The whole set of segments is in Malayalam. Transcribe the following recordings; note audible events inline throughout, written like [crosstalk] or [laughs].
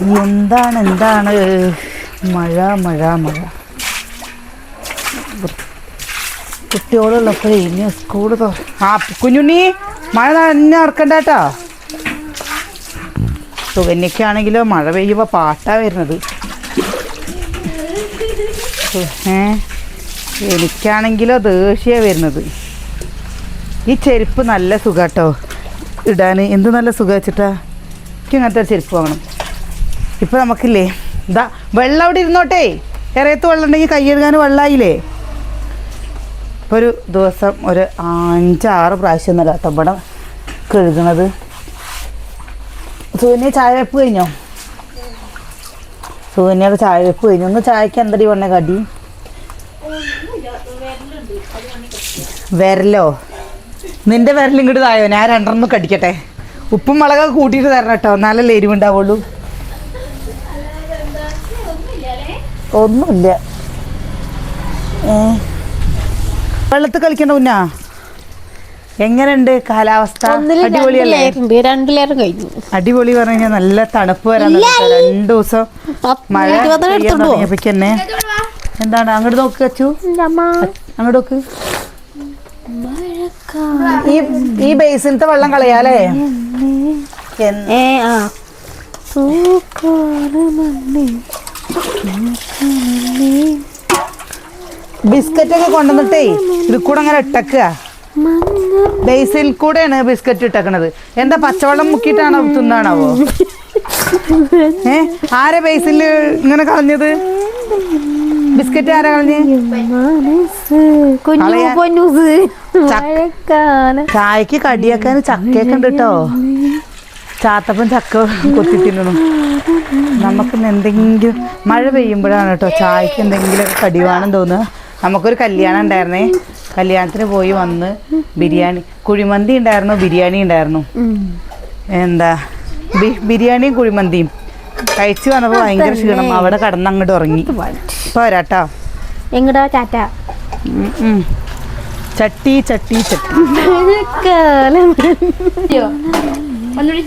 എന്താണ് എന്താണ് മഴ മഴ മഴ. കുട്ടികളുള്ളപ്പോഴേ ഇനി സ്കൂൾ ആ കുഞ്ഞുണ്ണി മഴ തന്നെ നടക്കണ്ട കേട്ടോ. മഴ പെയ്യുമ്പോൾ പാട്ടാ വരുന്നത്. ഏ? എനിക്കാണെങ്കിലോ ദേഷ്യ വരുന്നത്. ഈ ചെരുപ്പ് നല്ല സുഖാട്ടോ. ഇടാൻ എന്ത് നല്ല സുഖം വെച്ചിട്ടാ? എനിക്ക് അങ്ങനത്തെ ചെരുപ്പ് വാങ്ങണം. ഇപ്പം നമുക്കില്ലേ ഇതാ വെള്ളം അവിടെ ഇരുന്നോട്ടെ. ഇറയത്ത് വെള്ളം ഉണ്ടെങ്കിൽ കയ്യെഴുകാൻ വെള്ളമായില്ലേ ഇപ്പോൾ ഒരു ദിവസം ഒരു അഞ്ചാറ് പ്രാവശ്യം എന്നല്ല ഇവിടെ കഴുകണത്. സൂന്യ ചായ വെപ്പ് കഴിഞ്ഞോ? സൂന്യയുടെ ചായ വെപ്പ് കഴിഞ്ഞു. ഒന്ന് ചായക്ക് എന്തടി വന്ന കടി? വിരലോ? നിന്റെ വിരലും ഇങ്ങോട്ട് തായോ? ഞാൻ രണ്ടെണ്ണം കടിക്കട്ടെ. ഉപ്പും മുളകൊക്കെ കൂട്ടിയിട്ട് തരണം കേട്ടോ. എന്നാലല്ലേ എരിവുണ്ടാവുള്ളൂ. ഒന്നുമില്ല. വെള്ളത്തിൽ കളിക്കണ്ട കുഞ്ഞാ എങ്ങനെയുണ്ട് കാലാവസ്ഥ? അടിപൊളിയല്ലേ? അടിപൊളി പറഞ്ഞു കഴിഞ്ഞാൽ നല്ല തണുപ്പ് വരാൻ രണ്ടു ദിവസം മഴ തന്നെ. എന്താണ്? അങ്ങോട്ട് നോക്ക് അച്ചു. അങ്ങോട്ട് നോക്ക്. ഈ ഈ ബേസിനത്തെ വെള്ളം കളയാലേ? ഏ ആ. ബിസ്ക്കറ്റ് ഒക്കെ കൊണ്ടുവന്നിട്ടേ ഇത് കൂടെ അങ്ങനെ ഇട്ടക്കുക. ബേസിൽ കൂടെയാണ് ബിസ്ക്കറ്റ് ഇട്ടക്കണത്. എന്താ പച്ചവെള്ളം മുക്കിയിട്ടാണോ തിന്നാണാവോ? ഏ ആരെ ബേസിൽ ഇങ്ങനെ കളഞ്ഞത്? ബിസ്ക്കറ്റ് ആരാ കളഞ്ഞ്? ചായക്ക് കടിയാക്കാൻ ചക്കയൊക്കെ ഉണ്ട് കേട്ടോ ചാത്തപ്പൻ ചക്ക കൊത്തി തിന്നണു നമുക്ക് എന്തെങ്കിലും മഴ പെയ്യുമ്പോഴാണ് കേട്ടോ ചായക്ക് എന്തെങ്കിലും കടിവാണെന്ന് വേണം തോന്നുക. നമുക്കൊരു കല്യാണം ഉണ്ടായിരുന്നേ. കല്യാണത്തിന് പോയി വന്ന് ബിരിയാണി കുഴിമന്തി ഉണ്ടായിരുന്നു ബിരിയാണി ഉണ്ടായിരുന്നു. എന്താ ബിരിയാണിയും കുഴിമന്തിയും. കഴിച്ചു വന്നപ്പോൾ ഭയങ്കര ക്ഷീണം. അവിടെ കടന്ന് അങ്ങോട്ട് ഉറങ്ങി ഇപ്പൊ വരാട്ടോ. എങ്ങടാ ഉം. ചട്ടി ചട്ടി ചട്ടി. ഒന്നുകൂടി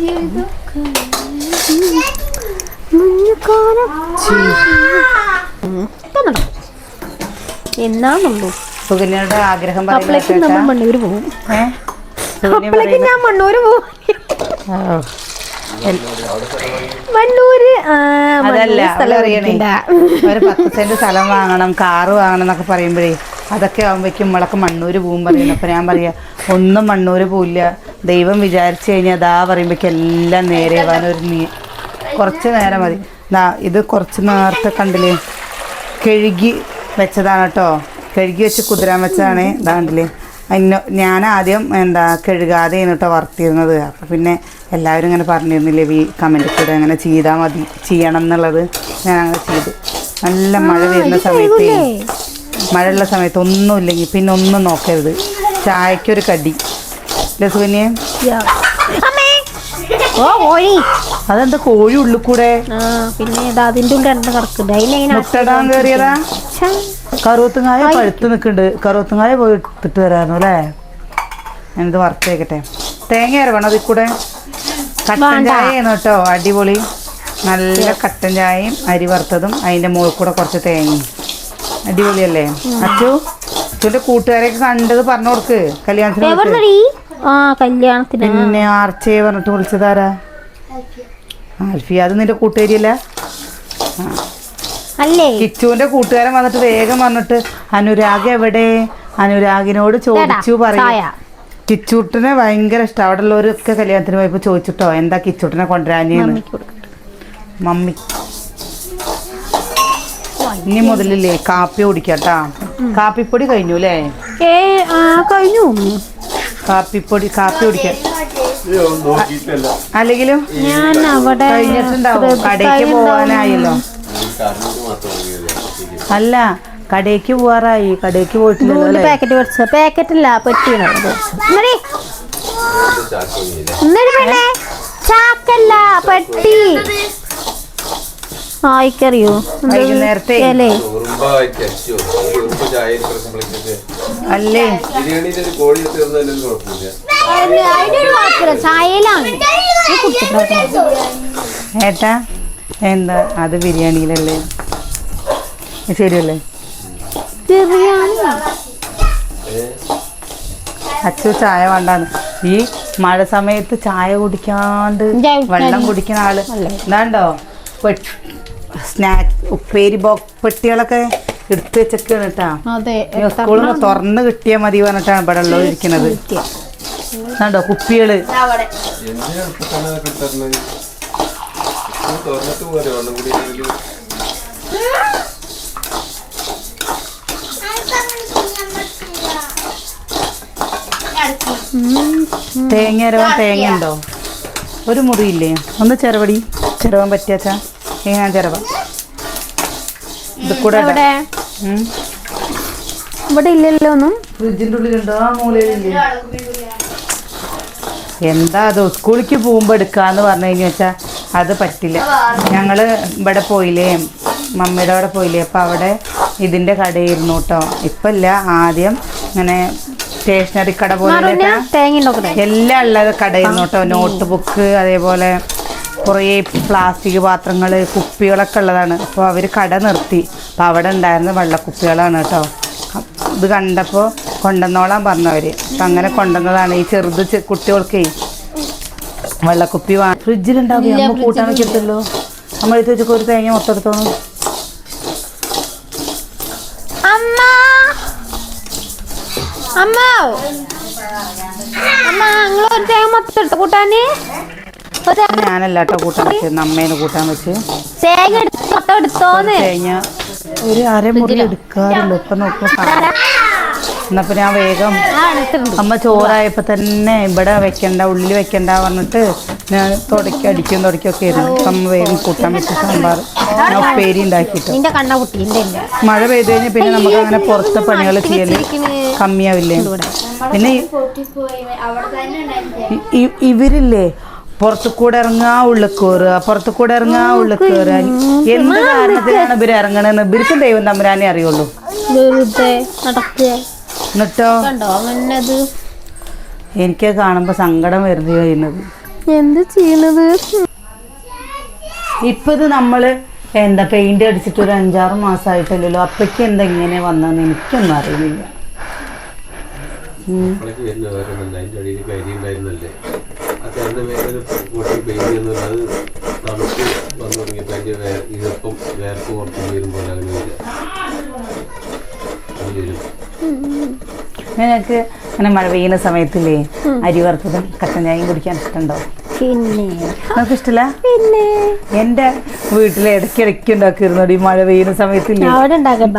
എന്നാണുള്ളൂ സുകന്യയുടെ ആഗ്രഹം അപ്പോഴേക്കും നമ്മൾ പറയുന്നത് മണ്ണൂര് പോകും ഏ? സുകന്യ അപ്പോഴേക്കും ഞാൻ മണ്ണൂര് പോകും ആ. മണ്ണൂര് ആ, മണ്ണൂര് അതല്ല സ്ഥലം ഒരു പത്ത് സെന്റ് സ്ഥലം വാങ്ങണം കാറ് വാങ്ങണം എന്നൊക്കെ പറയുമ്പോഴേ അതൊക്കെ ആകുമ്പോഴേക്കും നമ്മളൊക്കെ മണ്ണൂര് പോകും പറയുന്നു. അപ്പൊ ഞാൻ പറയാ ഒന്നും മണ്ണൂര് പോവില്ല. ദൈവം വിചാരിച്ചു കഴിഞ്ഞാൽ അതാ പറയുമ്പോഴേക്കും എല്ലാം നേരെ ഒരു നീ കുറച്ച് നേരം മതി. ഇത് കുറച്ച് നേരത്തെ കണ്ടില്ലേ? കഴുകി വെച്ചതാണ് കേട്ടോ. കഴുകി വെച്ച് കുതിരാൻ വെച്ചതാണ്. കണ്ടില്ലേ? അതിന് ഞാൻ ആദ്യം എന്താ കഴുകാതെയാണ് കേട്ടോ വറുത്തിരുന്നത് അപ്പോൾ പിന്നെ എല്ലാവരും ഇങ്ങനെ പറഞ്ഞിരുന്നില്ലേ ഈ കമന്റിൽ കൂടെ അങ്ങനെ ചെയ്താൽ മതി ചെയ്യണം എന്നുള്ളത്. ഞാൻ അങ്ങനെ ചെയ്തു. നല്ല മഴ വരുന്ന സമയത്ത് മഴയുള്ള സമയത്ത് ഒന്നുമില്ലെങ്കിൽ പിന്നെ ഒന്നും നോക്കരുത്. ചായക്കൊരു കടി. അമ്മേ ഓ കോഴി അതെന്താ കോഴി ഉള്ളിൽ കൂടെ? പിന്നെ ഇതാ ഉള്ളിൽ രണ്ടെണ്ണം കിടക്കുന്നുണ്ട്. അതിനെ മുട്ടടാൻ കയറിയതാ കറുവത്തുങ്ങായ പഴുത്ത് നിൽക്കുന്നുണ്ട്. കറുവത്തുങ്ങായ പോയി എടുത്തിട്ട് വരായിരുന്നു അല്ലേ? ഞാനിത് വറുത്തേക്കട്ടെ. തേങ്ങ അരവണം അതിൽ കൂടെ? കട്ടൻ. ചായയാണ് കേട്ടോ. അടിപൊളി. നല്ല കട്ടൻ ചായയും അരി വറുത്തതും അതിന്റെ മുകളിൽ കൂടെ കുറച്ച് തേങ്ങയും. അടിപൊളിയല്ലേ? അച്ചു അച്ഛന്റെ കൂട്ടുകാരെയൊക്കെ കണ്ടത് പറഞ്ഞു കൊടുക്ക്. കല്യാണത്തിന് ആ കല്യാണത്തിന് പിന്നെ ആർച്ചയെ പറഞ്ഞിട്ട് വിളിച്ചതാരാ? ആൽഫി അത് നിന്റെ കൂട്ടുകാരിയല്ല? അല്ലേ? കിച്ചുവിന്റെ കൂട്ടുകാരൻ വന്നിട്ട് വേഗം വന്നിട്ട് അനുരാഗ് എവിടെ? അനുരാഗിനോട് ചോദിച്ചു പറയാ. കിച്ചുട്ടിനെ ഭയങ്കര ഇഷ്ടം. അവിടെ ഉള്ളവരൊക്കെ കല്യാണത്തിന് പോയപ്പോ ചോദിച്ചിട്ടോ എന്താ കിച്ചൂട്ടിനെ കൊണ്ടുവരാഞ്ഞെന്ന്? മമ്മി. ഇനി മുതലില്ലേ കാപ്പി കുടിക്കാട്ടാ. കാപ്പിപ്പൊടി കഴിഞ്ഞു അല്ലേ? ഏ ആ കഴിഞ്ഞു കാപ്പിപ്പൊടി കാപ്പി കുടിക്കാൻ. അല്ലെങ്കിലും ഞാൻ അവിടെ കഴിഞ്ഞിട്ടുണ്ടാവും കടയ്ക്ക്. പോവാനായല്ലോ. അല്ല കടയ്ക്ക് പോവാറായി. കടയ്ക്ക് പോയിട്ടില്ലല്ലോ പാക്കറ്റ് മേടിച്ച പെട്ടിയാണ്. ചാക്കല്ല പെട്ടി. ആയിക്കറിയോ വൈകുന്നേരത്തെ. അല്ലേ? ചായയിലാണ്? ഏട്ടാ എന്താ? അത് ബിരിയാണിയിലല്ലേ? ശരിയല്ലേ? ബിരിയാണി. അച്ചു ചായ വേണ്ടാന്ന്. ഈ മഴ സമയത്ത് ചായ കുടിക്കാണ്ട് വെള്ളം കുടിക്കുന്ന ആൾ. അല്ലേ? എന്താണ്ടോ സ്നാക്സ് ഉപ്പേരി ബോക് പെട്ടികളൊക്കെ എടുത്ത് വെച്ചൊക്കെയാണ് കേട്ടാ അതെ സ്കൂളിൽ നിന്ന് തുറന്ന് കിട്ടിയാൽ മതി പറഞ്ഞിട്ടാണ് ഇവിടെ ഉള്ളത് ഇരിക്കുന്നത്. ണ്ടോ കുപ്പികൾ. തേങ്ങ അരവാൻ തേങ്ങ ഉണ്ടോ? ഒരു മുറിയില്ലേ ഒന്ന് ചെറുപടി ചെറുവാൻ പറ്റിയാച്ചാ? ഇത് കൂടെ ഇടാം. ഇവിടെ ഇല്ലല്ലോ ഒന്നും. ഫ്രിഡ്ജിന്റെ ഉള്ളിലുണ്ടോ ആ മൂലയിലില്ലേ? എന്താ അത്? സ്കൂളിലേക്ക് പോകുമ്പോൾ എടുക്കാന്ന് പറഞ്ഞു കഴിഞ്ഞു വെച്ചാൽ അത് പറ്റില്ല. ഞങ്ങൾ ഇവിടെ പോയില്ലേ? മമ്മിയുടെ അവിടെ പോയില്ലേ? അപ്പൊ അവിടെ ഇതിന്റെ കടയായിരുന്നു കേട്ടോ. ഇപ്പം ഇല്ല ആദ്യം ഇങ്ങനെ സ്റ്റേഷനറി കട പോലെ തേങ്ങ എല്ലാം ഉള്ളത് കടയിരുന്നു കേട്ടോ. നോട്ട് ബുക്ക് അതേപോലെ കുറേ പ്ലാസ്റ്റിക് പാത്രങ്ങൾ കുപ്പികളൊക്കെ ഉള്ളതാണ്. അപ്പോൾ അവർ കട നിർത്തി. അപ്പോൾ അവിടെ ഉണ്ടായിരുന്ന വെള്ളക്കുപ്പികളാണ് കേട്ടോ. ഇത് കണ്ടപ്പോൾ കൊണ്ടുവന്നോളാൻ പറഞ്ഞവർ അപ്പം അങ്ങനെ കൊണ്ടുവന്നതാണ്. ഈ ചെറുത് കുട്ടികൾക്കേ വെള്ളക്കുപ്പി വാ ഫ്രിഡ്ജിലുണ്ടാവും നമ്മൾ കൂട്ടാൻ വെച്ചിട്ടല്ലോ നമ്മൾ എടുത്ത് വെച്ചൊക്കെ ഒരു തേങ്ങ മൊത്തം അമ്മ! അമ്മ! നിങ്ങൾ ഒരു തേങ്ങ മൊത്തം എടുത്ത് കൂട്ടാന്? ഞാനല്ല കേട്ടോ കൂട്ടാൻ വെച്ചത്. അമ്മേനെ കൂട്ടാൻ വെച്ച്. തേങ്ങ എടുത്ത് എടുത്തോന്ന്. തേങ്ങ ഒരു അരമുറി എടുക്കാറുള്ളൂ. ഇപ്പം നോക്കുമ്പോൾ എന്നപ്പോൾ ഞാൻ വേഗം അമ്മ ചോറായപ്പോ തന്നെ ഇവിടെ വെക്കണ്ട ഉള്ളിൽ വെക്കണ്ട പറഞ്ഞിട്ട് ഞാൻ തുടക്കി അടിക്കും തുടക്കൊക്കെ ആയിരുന്നു. അപ്പൊ അമ്മ വേഗം കൂട്ടാൻ വെച്ച സാമ്പാർ ഞാൻ ഉപ്പേരി ഉണ്ടാക്കിയിട്ട്. മഴ പെയ്ത് കഴിഞ്ഞാൽ പിന്നെ നമുക്ക് അങ്ങനെ പുറത്തെ പണികൾ ചെയ്യൽ കമ്മിയാവില്ലേ? പിന്നെ ഇവരില്ലേ? പുറത്തു കൂടെ ഇറങ്ങാ ഉള്ളിൽ കയറുക പുറത്തു കൂടെ ഇറങ്ങാ ഉള്ളിൽ കയറുക എന്ത് കാരണത്തിലാണ് ഇവർ ഇറങ്ങണെന്ന്? ഇവർക്കും ദൈവം തമ്പുരാനെ അറിയുള്ളൂ. എന്നിട്ടോ? എനിക്ക് കാണുമ്പോ സങ്കടം വരുന്നത് ചെയ്യുന്നത്. എന്ത് ചെയ്യണത്? ഇപ്പൊ ഇത് നമ്മൾ എന്താ പെയിന്റ് അടിച്ചിട്ട് ഒരു അഞ്ചാറ് മാസമായിട്ടല്ലല്ലോ അപ്പയ്ക്ക് എന്താ ഇങ്ങനെ വന്നതെന്ന് എനിക്കൊന്നും അറിയുന്നില്ല അപ്പോഴേക്ക് വരുന്ന വേറെ ഒന്നല്ല അതിന്റെ മേലെ പൊട്ടി പെയിന്റ് എന്നുള്ളത് അത് തണുപ്പ് വന്നു തുടങ്ങിയപ്പോൾ അതിന്റെ വേ- ഈർപ്പം വേർപ്പ് പുറത്ത് വരുമ്പോൾ അങ്ങനെ വരിക. അത് വരും. നിനക്ക് അങ്ങനെ മഴ പെയ്യുന്ന സമയത്തില്ലേ അരി വറുത്തതും കട്ടൻ ചായയും കുടിക്കാൻ ഇഷ്ടമുണ്ടോ? പിന്നെ. നമുക്ക് ഇഷ്ടല്ല? പിന്നെ. എന്റെ വീട്ടിൽ ഇടയ്ക്കിടയ്ക്ക് ഉണ്ടാക്കിയിരുന്നു ഈ മഴ പെയ്യുന്ന സമയത്തില്ലേ?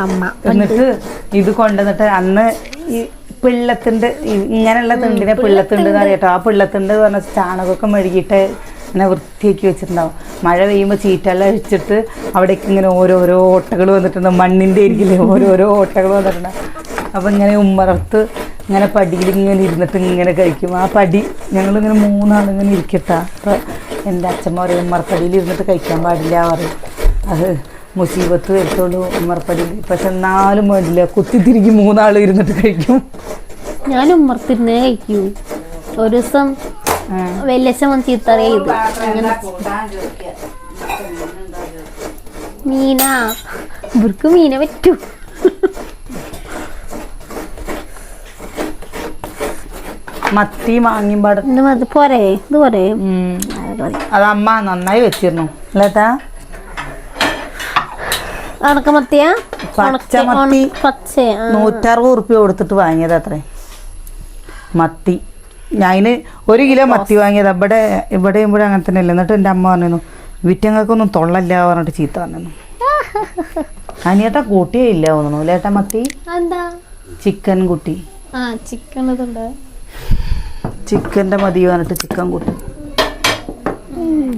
അമ്മ. എന്നിട്ട് ഇത് കൊണ്ടുവന്നിട്ട് അന്ന് ഈ പിള്ളത്തിന്റെ ഈ- ഇങ്ങനെയുള്ള തിണ്ടിനെ പിള്ളത്തുണ്ട് എന്ന് അറിയട്ടോ ആ പിള്ളത്തുണ്ട് എന്ന് പറഞ്ഞാൽ ചാണകമൊക്കെ മെഴുകിയിട്ട് ഇങ്ങനെ വൃത്തിയാക്കി വെച്ചിട്ടുണ്ടാവും. മഴ പെയ്യുമ്പോൾ ചീറ്റെല്ലാം അഴിച്ചിട്ട് അവിടേക്ക് ഇങ്ങനെ ഓരോരോ ഓട്ടകൾ വന്നിട്ടുണ്ട്. മണ്ണിന്റെ ആയിരിക്കില്ലേ ഓരോരോ ഓട്ടകൾ വന്നിട്ടുണ്ടാവും അപ്പം ഇങ്ങനെ ഉമ്മറത്ത് ഇങ്ങനെ പടിയിൽ ഇങ്ങനെ ഇരുന്നിട്ട് ഇങ്ങനെ കഴിക്കും. ആ പടി ഞങ്ങളിങ്ങനെ മൂന്നാളിങ്ങനെ ഇരിക്കട്ടാ. അപ്പോൾ എന്റെ അച്ഛൻ പറയും ഉമ്മറപ്പടിയിൽ ഇരുന്നിട്ട് കഴിക്കാൻ പാടില്ല പറയും. അത് മുസീബത്ത് വരുത്തുള്ളൂ ഉമ്മർപ്പടി. പക്ഷെ എന്നാലും വേണ്ടില്ല. കുത്തിത്തിരിക്കും മൂന്നാൾ ഇരുന്നിട്ട് കഴിക്കും. ഞാൻ ഉമ്മർത്തിരുന്നേ കഴിക്കൂ. ഒരു ദിവസം വെല്ലശം ചീത്തറിയത് ചീത്തറിയ ഇത്. അങ്ങനെ മീന. ഇവർക്ക് മീന പറ്റൂ. മത്തി വാങ്ങിയും പാടും അത് പോരെ? ഇത് പോരെ. അത് അമ്മ നന്നായി വെച്ചിരുന്നു. അല്ലേട്ടാ? ഉണക്കമത്തിയാ നൂറ്ററുപത് ഉറുപ്പ്യ കൊടുത്തിട്ട് വാങ്ങിയത് അത്രേ. മത്തി. ഞാൻ ഒരു കിലോ മത്തി വാങ്ങിയത്. ഇവിടെ ഇവിടെ ഇവിടെ അങ്ങനെ തന്നെ അല്ലേ എന്നിട്ട് എന്റെ അമ്മ പറഞ്ഞു വിറ്റങ്ങൾക്കൊന്നും തൊള്ളല്ല പറഞ്ഞിട്ട് ചീത്ത പറഞ്ഞു [laughs] അനിയേട്ടാ കൂട്ടിയേ ഇല്ല തോന്നുന്നു. ലേട്ടാ മത്തി? എന്താ ചിക്കൻ കുട്ടി. ആ ചിക്കൻ ഇതുണ്ട്. ചിക്കന്റെ മതി പറഞ്ഞിട്ട് ചിക്കൻ കുട്ടി.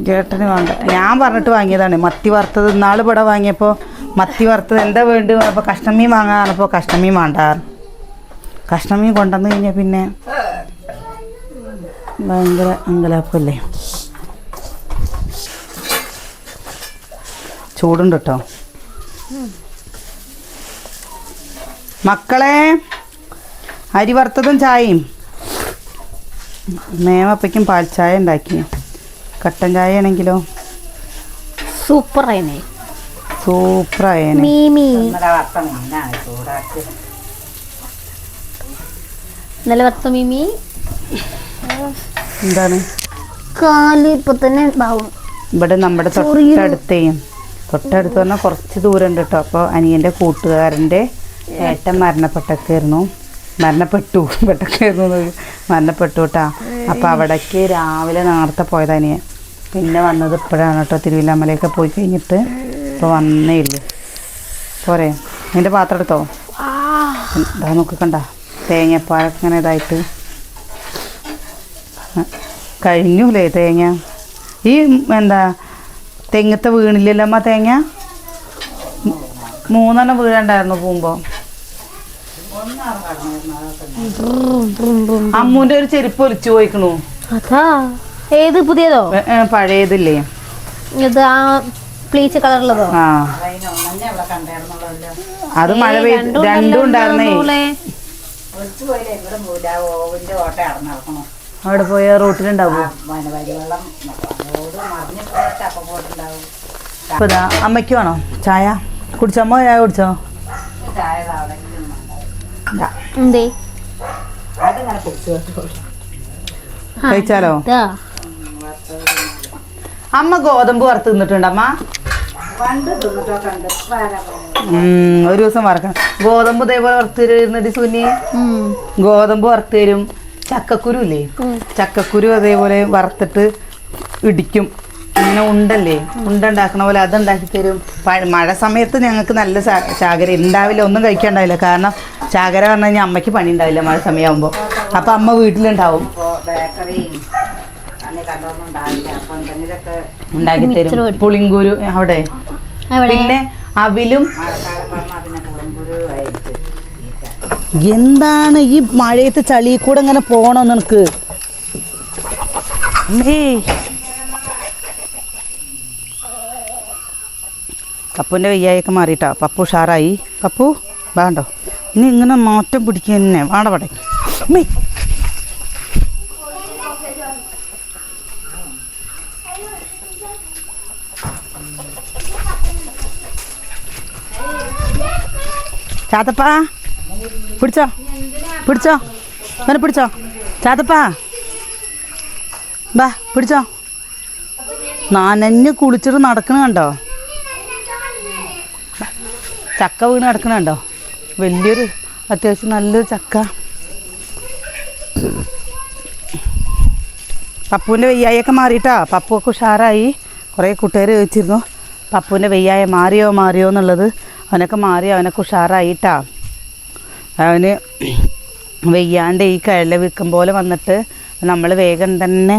ചേട്ടന് വേണ്ട. ഞാൻ പറഞ്ഞിട്ട് വാങ്ങിയതാണ്. മത്തി വറുത്തത് ഇന്നാൾ ഇവിടെ വാങ്ങിയപ്പോൾ മത്തി വറുത്തത് എന്താ വേണ്ടി പറഞ്ഞപ്പോൾ കഷ്ണമീൻ വാങ്ങാറപ്പോൾ കഷ്ണമീൻ വേണ്ട കഷ്ണമീൻ കൊണ്ടുവന്ന് കഴിഞ്ഞാൽ പിന്നെ ഭയങ്കര അങ്കലാപ്പല്ലേ? ചൂടുണ്ട് കേട്ടോ മക്കളെ അരി വറുത്തതും ചായയും. മേമപ്പയ്ക്കും പാൽ ചായ ഉണ്ടാക്കി. കട്ടൻ ചായ ആണെങ്കിലോ? സൂപ്പർ ആയിനെ സൂപ്പറായേനെ. മീമി. ഇന്നലെ വറുത്ത മീമി. എന്താണ്? കാൽ ഇപ്പൊ തന്നെ ഉണ്ടാവും ഇവിടെ നമ്മുടെ തൊട്ടടുത്തേയും തൊട്ടടുത്ത്. പറഞ്ഞാൽ കുറച്ച് ദൂരം ഉണ്ട് കേട്ടോ. അപ്പോൾ അനിയന്റെ കൂട്ടുകാരന്റെ ഏട്ടൻ മരണപ്പെട്ടൊക്കെയായിരുന്നു മരണപ്പെട്ടു. പെട്ടൊക്കെയായിരുന്നു മരണപ്പെട്ടു കേട്ടാ. അപ്പോൾ അവിടേക്ക് രാവിലെ നേരത്തെ പോയത് അനിയൻ. പിന്നെ വന്നത് ഇപ്പോഴാണ് കേട്ടോ. തിരുവില്ലാമലയൊക്കെ പോയി കഴിഞ്ഞിട്ട്. ഇപ്പോൾ വന്നേ ഇല്ല. പോരെ. നിന്റെ പാത്രം എടുത്തോ? ഇതാ നോക്കി കണ്ട. തേങ്ങപ്പാലൊക്കെ ഇങ്ങനെ ഇതായിട്ട്. കഴിഞ്ഞൂലേ തേങ്ങ? ഈ എന്താ തെങ്ങത്തെ വീണില്ലല്ലോ അമ്മ തേങ്ങ? മൂന്നെണ്ണം വീഴണ്ടായിരുന്നു പോകുമ്പോൾ അമ്മൂന്റെ ഒരു ചെരുപ്പ് ഒലിച്ചു പോയിക്കണു. അതാ. ഏത് പുതിയതോ? പഴയതില്ലേ. ഇത്. പ്ലീച്ച് കളറുള്ളതോ അത് മഴ പെയ്ത് രണ്ടും ഉണ്ടായിരുന്നേ. അവിടെ പോയ റൂട്ടിലുണ്ടാവും ഇപ്പൊ അമ്മയ്ക്ക് വേണോ? ചായ? കുടിച്ചോ? അമ്മ ചായ കുടിച്ചോ? കഴിച്ചാലോ? അമ്മ ഗോതമ്പ് വറുത്ത് തിന്നിട്ടുണ്ട് അമ്മ ഒരു ദിവസം വറക്കണം ഗോതമ്പ് ഇതേപോലെ വറുത്ത് തരുന്നത് സുനി. ഗോതമ്പ് വറുത്ത് തരും. ചക്കക്കുരു ഇല്ലേ. ചക്കക്കുരു അതേപോലെ വറുത്തിട്ട് ഇടിക്കും. ഇങ്ങനെ ഉണ്ടല്ലേ? ഉണ്ട ഉണ്ടാക്കണ പോലെ അത് ഉണ്ടാക്കി തരും. മഴ സമയത്ത് ഞങ്ങൾക്ക് നല്ല ചാകര ഉണ്ടാവില്ല ഒന്നും കഴിക്കാണ്ടാവില്ല. കാരണം ചാകര പറഞ്ഞു കഴിഞ്ഞാൽ അമ്മയ്ക്ക് പണി ഉണ്ടാവില്ല മഴ സമയമാകുമ്പോൾ അപ്പം അമ്മ വീട്ടിലുണ്ടാവും. ഉണ്ടാക്കി തരും. പുളിങ്കുരു അവിടെ. പിന്നെ അവിലും എന്താണ് ഈ മഴയത്ത് ചളി കൂടെ ഇങ്ങനെ പോണോ നിനക്ക്? പപ്പുവിന്റെ പപ്പുവിന്റെ വയ്യായൊക്കെ മാറിയിട്ടാ. പപ്പു ഉഷാറായി. പപ്പു വേണ്ടോ ഇനി ഇങ്ങനെ മാറ്റം പിടിക്കുക തന്നെ. വാട ചാത്തപ്പാ പിടിച്ചോ പിടിച്ചോ അങ്ങനെ പിടിച്ചോ ചാത്തപ്പാ. ബാ പിടിച്ചോ. നനഞ്ഞ് കുളിച്ചിട്ട് നടക്കണ കണ്ടോ? ചക്ക വീണ് നടക്കണ കണ്ടോ? വലിയൊരു അത്യാവശ്യം നല്ലൊരു ചക്ക. പപ്പുവിന്റെ വെയ്യായൊക്കെ മാറിയിട്ടാ. പപ്പുവൊക്കെ ഉഷാറായി. കുറേ കൂട്ടുകാർ ചോദിച്ചിരുന്നു. പപ്പുവിന്റെ വെയ്യായ മാറിയോ മാറിയോ എന്നുള്ളത്. അവനൊക്കെ മാറി അവനൊക്കെ ഉഷാറായിട്ടാ. അവന് വെയ്യാണ്ട് ഈ കഴല വിൽക്കും പോലെ വന്നിട്ട് നമ്മൾ വേഗം തന്നെ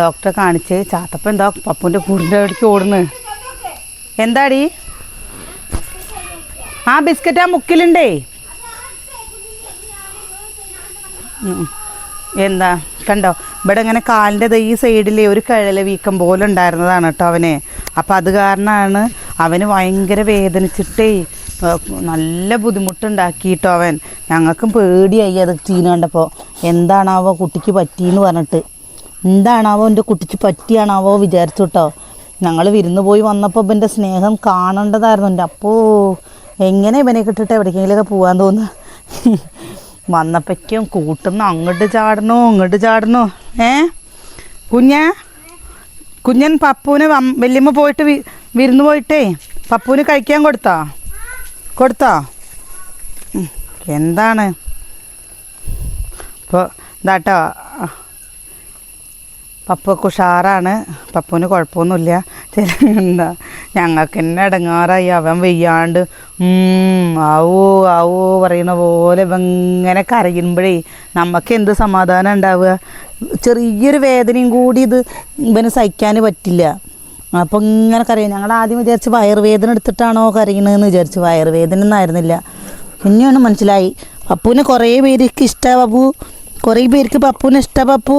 ഡോക്ടറെ കാണിച്ച് ചാത്തപ്പം എന്താ പപ്പുന്റെ കൂടിന്റെ അവിടേക്ക് ഓടുന്നു? എന്താടി? ആ ബിസ്ക്കറ്റ് ആ മുക്കിലുണ്ടേ? എന്താ? കണ്ടോ? ഇവിടെ ഇങ്ങനെ കാലിന്റെ ഈ സൈഡിൽ ഒരു കഴല വീക്കം പോലെ ഉണ്ടായിരുന്നതാണ് കേട്ടോ അവനെ. അപ്പം അത് കാരണമാണ് അവന് ഭയങ്കര വേദനിച്ചിട്ടേ നല്ല ബുദ്ധിമുട്ടുണ്ടാക്കിയിട്ടോ അവൻ. ഞങ്ങൾക്കും പേടിയായി അത് ചീന കണ്ടപ്പോൾ എന്താണാവോ കുട്ടിക്ക് പറ്റിയെന്ന് പറഞ്ഞിട്ട്. എന്താണാവോ എന്റെ കുട്ടിക്ക് പറ്റിയാണാവോ വിചാരിച്ചു കേട്ടോ ഞങ്ങൾ വിരുന്ന് പോയി വന്നപ്പോൾ ഇവന്റെ സ്നേഹം കാണേണ്ടതായിരുന്നു എന്റെ അപ്പോ. എങ്ങനെ ഇവനെ കിട്ടിട്ട് എവിടേക്കെങ്കിലുമൊക്കെ പോകാൻ തോന്നുക വന്നപ്പോഴേക്കും കൂട്ടുന്ന അങ്ങോട്ട് ചാടണോ അങ്ങോട്ട് ചാടണോ? ഏ? കുഞ്ഞ? കുഞ്ഞൻ പപ്പുവിന് വല്യമ്മ പോയിട്ട് വിരുന്ന് പോയിട്ടേ പപ്പുവിന് കഴിക്കാൻ കൊടുത്താ? കൊടുത്താ? എന്താണ്? ഇപ്പോൾ ഇതാട്ടോ പപ്പൊക്കെ ഉഷാറാണ് പപ്പുവിന് കുഴപ്പമൊന്നുമില്ല. ചില എന്താ ഞങ്ങൾക്ക് തന്നെ ഇടങ്ങാറായി അവൻ വെയ്യാണ്ട് ആവോ ആവോ പറയണ പോലെ ഇങ്ങനെ കരയുമ്പോഴേ നമുക്ക് എന്ത് സമാധാനം ഉണ്ടാവുക? ചെറിയൊരു വേദനയും കൂടി ഇത് ഇവന് സഹിക്കാൻ പറ്റില്ല. അപ്പം ഇങ്ങനെ കരയും. ഞങ്ങൾ ആദ്യം വിചാരിച്ച് വയറുവേദന എടുത്തിട്ടാണോ കരയണതെന്ന് വിചാരിച്ചു വയറുവേദന ഒന്നും ആയിരുന്നില്ല പിന്നെയാണ് മനസ്സിലായി. പപ്പുവിന് കുറേ പേർക്ക് ഇഷ്ടമാണ് പപ്പു. കുറേ പേർക്ക് പപ്പുവിന് ഇഷ്ടമാണ് പപ്പു.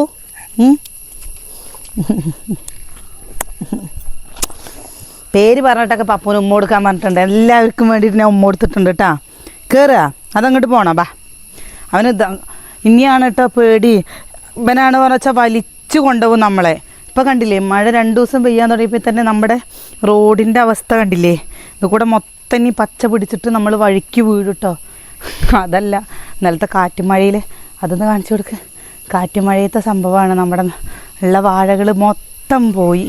പേര് പറഞ്ഞിട്ടൊക്കെ പപ്പുവിന് ഉമ്മ കൊടുക്കാൻ പറഞ്ഞിട്ടുണ്ട്. എല്ലാവർക്കും വേണ്ടിയിട്ട് ഞാൻ ഉമ്മ കൊടുത്തിട്ടുണ്ട് കേട്ടാ കയറുക അതങ്ങോട്ട് പോണോ ബാ. അവന് ഇനിയാണ് കേട്ടോ പേടി. ഇവനാണ് പറഞ്ഞാൽ വലിച്ചു കൊണ്ടുപോകും നമ്മളെ. ഇപ്പം കണ്ടില്ലേ മഴ രണ്ട് ദിവസം പെയ്യാൻ തുടങ്ങിയപ്പോൾ തന്നെ നമ്മുടെ റോഡിന്റെ അവസ്ഥ കണ്ടില്ലേ? ഇത് കൂടെ മൊത്തം ഈ പച്ച പിടിച്ചിട്ട് നമ്മൾ വഴിക്ക് വീഴുട്ടോ. അതല്ല ഇന്നലത്തെ കാറ്റുമഴയിൽ അതൊന്ന് കാണിച്ചു കൊടുക്ക്. കാറ്റുമഴയത്തെ സംഭവമാണ് നമ്മുടെ ഉള്ള വാഴകൾ മൊത്തം പോയി.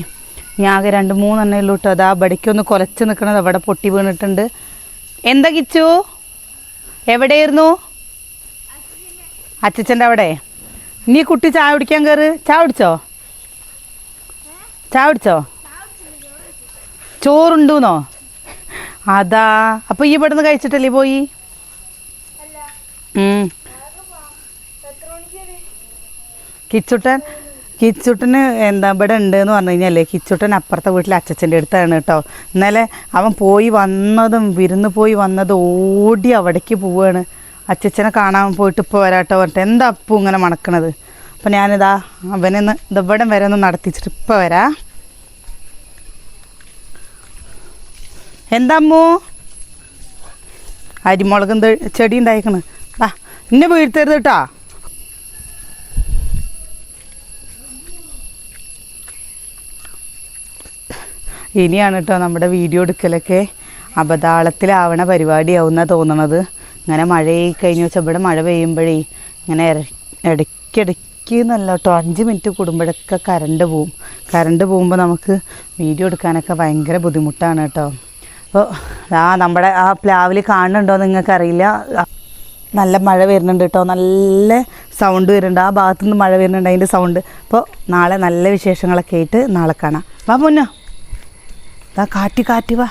ഞാൻ ആകെ രണ്ട് മൂന്നെണ്ണേ ഉള്ളൂ കേട്ടോ അതാ ബടിക്കൊന്ന് കുലച്ച് നിൽക്കണത് അവിടെ പൊട്ടി വീണിട്ടുണ്ട്. എന്താ കിച്ചു? എവിടെയായിരുന്നു? അച്ചച്ചന്റെ അവിടെ. നീ കുട്ടി ചായ കുടിക്കാൻ കയറ് ചായ കുടിച്ചോ? ചായ കുടിച്ചോ ചോറുണ്ടൂന്നോ? അതാ. അപ്പൊ ഈ ഇവിടുന്ന് കഴിച്ചിട്ടല്ലേ പോയി. കിച്ചുട്ടൻ കിച്ചുട്ടന് എന്താ ഇവിടെ ഉണ്ട് എന്ന് പറഞ്ഞു കഴിഞ്ഞാലേ കിച്ചുട്ടൻ അപ്പുറത്തെ വീട്ടിലെ അച്ചച്ചന്റെ അടുത്താണ് കേട്ടോ. ഇന്നലെ അവൻ പോയി വന്നതും വിരുന്ന് പോയി വന്നതും ഓടി അവിടേക്ക് പോവാണ്. അച്ഛച്ചനെ കാണാൻ പോയിട്ട് ഇപ്പോൾ വരാട്ടോ പറഞ്ഞിട്ട് എന്താ അപ്പു ഇങ്ങനെ മണക്കണത്? അപ്പം ഞാനിതാ അവനെന്ന് ഇതെവിടം വരെ ഒന്ന് നടത്തിച്ചിട്ട് ഇപ്പം വരാ. എന്താ അരിമുളകും ചെടി ഉണ്ടായിക്കണ്. ആ ഇന്നെ വീഴ്ത്തരുത് കേട്ടാ ഇനിയാണ് കേട്ടോ നമ്മുടെ വീഡിയോ എടുക്കലൊക്കെ. അബദാളത്തിലാവണ പരിപാടിയാവുന്ന തോന്നണത്. ഇങ്ങനെ മഴയായി കഴിഞ്ഞ് വെച്ചാൽ ഇവിടെ മഴ പെയ്യുമ്പോഴേ ഇങ്ങനെ ഇടയ്ക്കിടയ്ക്ക് എന്നല്ല കേട്ടോ അഞ്ച് മിനിറ്റ് കൂടുമ്പോഴൊക്കെ കറണ്ട് പോവും. കറണ്ട് പോകുമ്പോൾ നമുക്ക് വീഡിയോ എടുക്കാനൊക്കെ ഭയങ്കര ബുദ്ധിമുട്ടാണ് കേട്ടോ അപ്പോൾ ആ നമ്മുടെ ആ പ്ലാവിൽ കാണുന്നുണ്ടോ നിങ്ങൾക്കറിയില്ല. നല്ല മഴ വരുന്നുണ്ട് കേട്ടോ. നല്ല സൗണ്ട് വരുന്നുണ്ട്. ആ ഭാഗത്തു നിന്ന് മഴ വരുന്നുണ്ട് അതിന്റെ സൗണ്ട് അപ്പോൾ നാളെ നല്ല വിശേഷങ്ങളൊക്കെ ആയിട്ട് നാളെ കാണാം. വാ മുന്നോ ഇതാ കാറ്റി കാറ്റ് വാ.